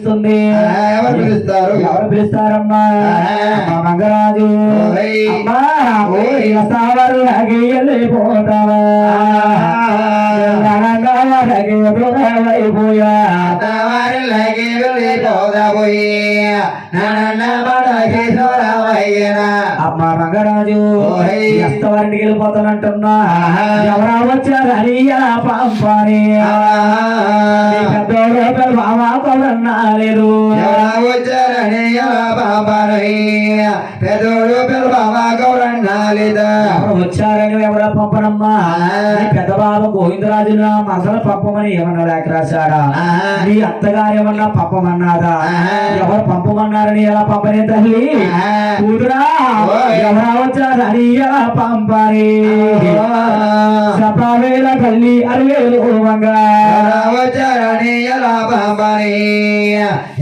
పిలుస్తుంది ఎవరు పిలుస్తారు ఎవరు పిలుస్తారమ్మా ఆ. అమ్మా మంగరాజు ఓయ్. అమ్మా ఓయ్. సావర్లకి వెళ్ళిపోతావా రణంగాలకి అమ్మా మంగరాజు ఓయ్. ఎస్తవారికి వెళ్ళిపోతానంటున్నా. ఎవరా వచ్చారని పంపాని. పెద్దోడు బాబా కొడన్నా లేదు. వచ్చారని బాబారయ్య పెదోడు పిల్లబాబా గౌరన్నాలిదా ఎవరు వచ్చారని ఎవరా పంపనమ్మా? నీ పెద్ద బాబు గోవిందరాజుల మసలు పంపమని ఏమన్నా లేక రాశాడా. నీ అత్తగారు ఏమన్నా పంపమన్నారా. ఎవరు పంపమన్నారని ఎలా పంపని తల్లి. కూతురా. ఎవరా వచ్చారని ఎలా పంపాలి సపావేల తల్లి అరవేలు వంగా వచ్చారని ఎలా బాబారి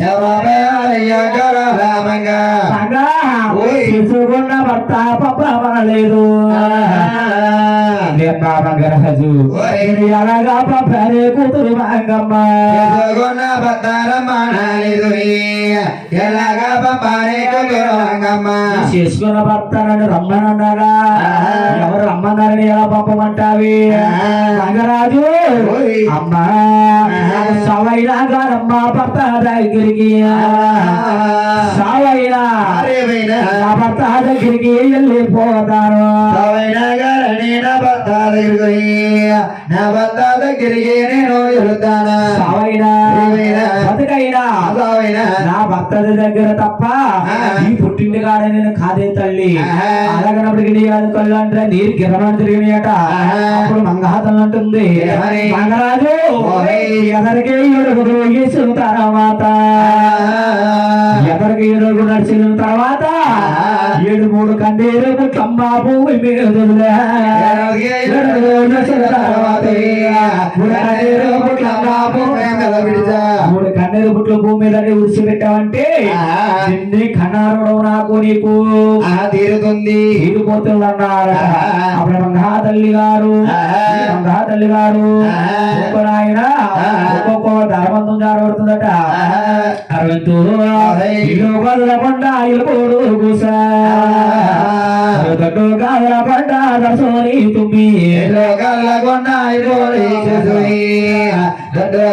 ఎవరయ్య గౌరవమంగా సంగా చేసుకున్న పంపమనలేదు మంగరాజు ఓయ్. ఎలాగా పంపారే కూతురు మంగమ్మ ఎలాగా బాబారి గౌరవంగమ్మ చేసుకున్న భర్త నన్ను రమ్మనన్నారా ఆహా. ఎవరు రమ్మన్నారని ఎలా పంపమంటావి? ఓయ్. అమ్మా. సవైనా గారమ్మ భర్త దగ్గరికి. దగ్గరికి వెళ్ళిపోతాను దగ్గరికి నేను వెళ్తానా నా భర్త దగ్గర తప్ప. ఈ పుట్టింటి కాడ నేను కాదే తల్లి. అలాగనప్పటికి నీ కళ్ళు అంటే నీరు గిరమని తిరిగినాయట. అప్పుడు మంగహాతం అంటుంది? మంగరాజు ఓయ్. ఎదరికి ఏడుగురు వేసిన ఎవరికి ఏడుగురు నడిచిన తర్వాత. ఏడు మూడు కండేరు పుట్టమ్మ భూమి మీద మూడు కన్నీరు పుట్టమ్మ భూమి మీద విడిచా. మూడు కన్నీరు పుట్లు భూమి మీద విడిచిపెట్టావంటే ఆహా. నిన్నే కన్నారుడు నాకు నీకు తీరుతుంది తీరిపోతుంది అన్నారు. అప్పుడు మంగా తల్లి గారు. మంగా తల్లి గారు. ఒక్కొక్క ఆయన. అదే. ఇల్లు వదలకుండా ఇల్లుకోడు గుసా దొడ్డు కాదల పడ్డ దర్శోని తుమ్మి. లోకల్ల కొండ ఇదో దొడ్డు